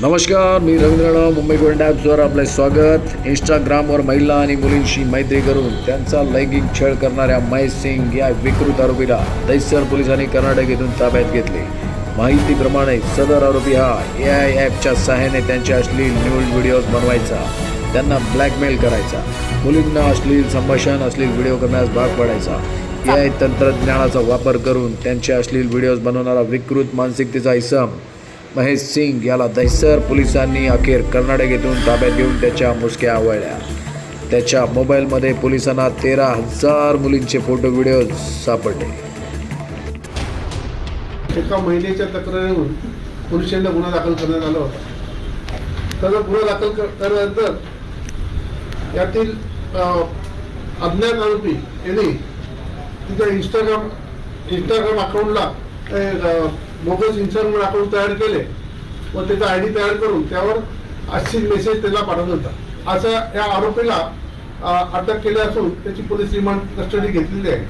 नमस्कार मी रवींद्रनाथ मुंबई गोल्ड ॲप्सवर आपले स्वागत. इंस्टाग्रामवर महिला आणि मुलींशी मैत्री करून त्यांचा लैंगिक छळ करणाऱ्या महेश सिंग या विकृत आरोपीला दैसर पोलिसांनी कर्नाटक येथून ताब्यात घेतले. माहितीप्रमाणे सदर आरोपी हा ए आय ॲपच्या सहाय्याने त्यांचे अश्लील न्यूज व्हिडिओज बनवायचा त्यांना ब्लॅकमेल करायचा मुलींना अश्लील संभाषण अश्लील व्हिडिओ करण्यास भाग पाडायचा. ए आय तंत्रज्ञानाचा वापर करून त्यांचे अश्लील व्हिडिओज बनवणारा विकृत मानसिकतेचा इसम महेश सिंग याला दहिसर पोलिसांनी अखेर कर्नाटक येथून ताब्यात घेऊन त्याच्या मुसक्या आवळल्या त्याच्या मोबाईलमध्ये पोलिसांना तेरा हजार मुलींचे फोटो व्हिडिओ सापडले. एका महिलेच्या तक्रारीवरून पोलिसांना गुन्हा दाखल करण्यात आला होता. तर गुन्हा दाखल करण्यानंतर यातील अज्ञात आरोपी यांनी तिच्या इंस्टाग्राम इंस्टाग्राम अकाउंटला बोगस इंस्टाग्राम अकाउंट तयार केले व त्याचा आय डी तयार करून त्यावर अशी मेसेज त्याला पाठवत होता. असा या आरोपीला अटक केली असून त्याची पोलीस रिमांड कस्टडी घेतलेली आहे.